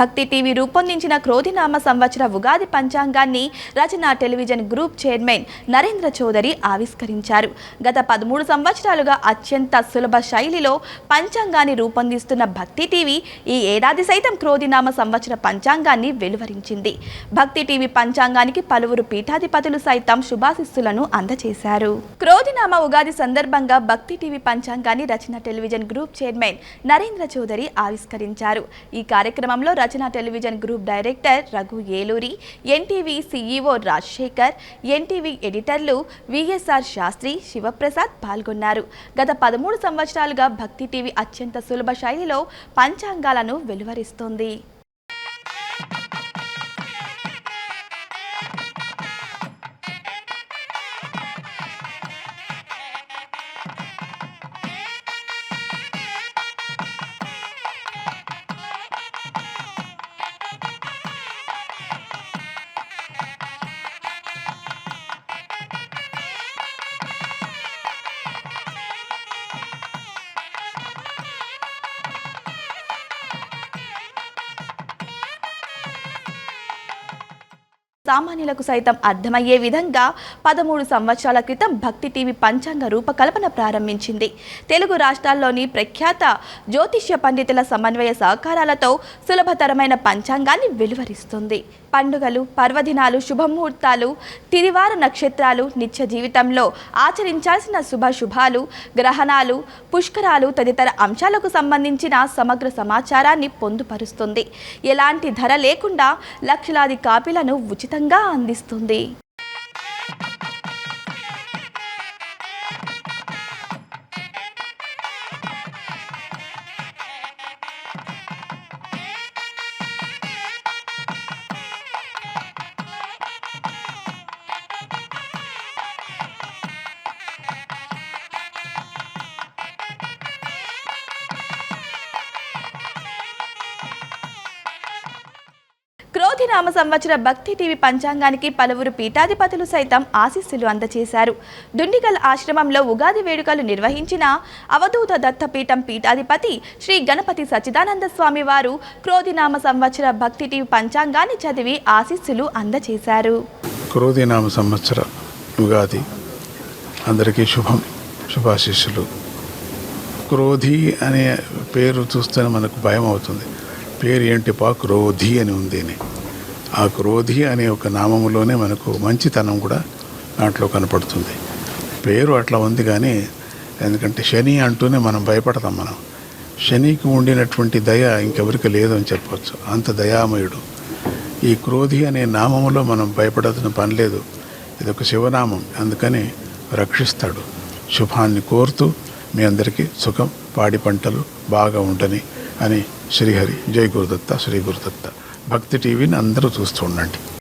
భక్తి టీవీ రూపొందించిన క్రోధినామ సంవత్సర Ugadi పంచాంగాన్ని Rachana television group chairman Narendra Chowdary ఆవిష్కరించారు. గత పదమూడు సంవత్సరాలుగా అత్యంత సులభ శైలిలో పంచాంగాన్ని రూపొందిస్తున్న భక్తి టీవీ ఈ ఏడాది సైతం క్రోధినామ సంవత్సర పంచాంగాన్ని వెలువరించింది. భక్తి టీవీ పంచాంగానికి పలువురు పీఠాధిపతులు సైతం శుభాశిస్సులను అందజేశారు. క్రోధినామ ఉగాది సందర్భంగా Bhakti TV పంచాంగాన్ని Rachana television group chairman Narendra Chowdary ఆవిష్కరించారు. ఈ కార్యక్రమంలో Rachana television group director Raghu Eluri NTV CEO Rajasekhar NTV ఎడిటర్లు VSR Sastry Sivaprasad పాల్గొన్నారు. గత పదమూడు సంవత్సరాలుగా భక్తి టీవీ అత్యంత సులభ శైలిలో పంచాంగాలను వెలువరిస్తోంది. సామాన్యులకు సైతం అర్థమయ్యే విధంగా పదమూడు సంవత్సరాల క్రితం భక్తి టీవీ పంచాంగ రూపకల్పన ప్రారంభించింది. తెలుగు రాష్ట్రాల్లోని ప్రఖ్యాత జ్యోతిష్య పండితుల సమన్వయ సహకారాలతో సులభతరమైన పంచాంగాన్ని వెలువరిస్తుంది. పండుగలు పర్వదినాలు శుభముహూర్తాలు తిరివార నక్షత్రాలు నిత్య జీవితంలో ఆచరించాల్సిన శుభాశుభాలు గ్రహణాలు పుష్కరాలు తదితర అంశాలకు సంబంధించిన సమగ్ర సమాచారాన్ని పొందుపరుస్తుంది. ఎలాంటి ధర లేకుండా లక్షలాది కాపీలను ఉచిత ఉచితంగా అందిస్తుంది. నామ సంవత్సర భక్తి టీవీ పంచాంగానికి పలువురు పీఠాధిపతులు సైతం ఆశీస్సులు అందజేశారు దుండిగల్ ఆశ్రమంలో ఉగాది వేడుకలు నిర్వహించిన అవధూత దత్తపీఠం పీఠాధిపతి శ్రీ గణపతి సచ్చిదానంద స్వామి వారు క్రోధినామ సంవత్సర భక్తి టీవీ పంచాంగాన్ని చదివి ఆశీస్సులు అందజేశారు క్రోధినామ సంవత్సర ఉగాది. అందరికీ శుభం శుభాశిష్యులు క్రోధి అనే పేరు చూస్తేనే మనకు భయం అవుతుంది. పేరు ఏంటి పా? క్రోధి అని ఉంది అని. ఆ క్రోధి అనే ఒక నామములోనే మనకు మంచితనం కూడా దాంట్లో కనపడుతుంది. పేరు అట్లా ఉంది కానీ ఎందుకంటే శని అంటూనే మనం భయపడతాం మనం. శనికి ఉండినటువంటి దయ ఇంకెవరికి లేదని చెప్పవచ్చు అంత దయామయుడు. ఈ క్రోధి అనే నామములో మనం భయపడాల్సిన పని లేదు. ఇది ఒక శివనామం. అందుకని రక్షిస్తాడు. శుభాన్ని కోరుతూ మీ అందరికీ సుఖం పాడి పంటలు బాగా ఉండని అని శ్రీహరి. జై గురుదత్త శ్రీ గురుదత్త. భక్తి టీవీని అందరూ చూస్తూ ఉండండి.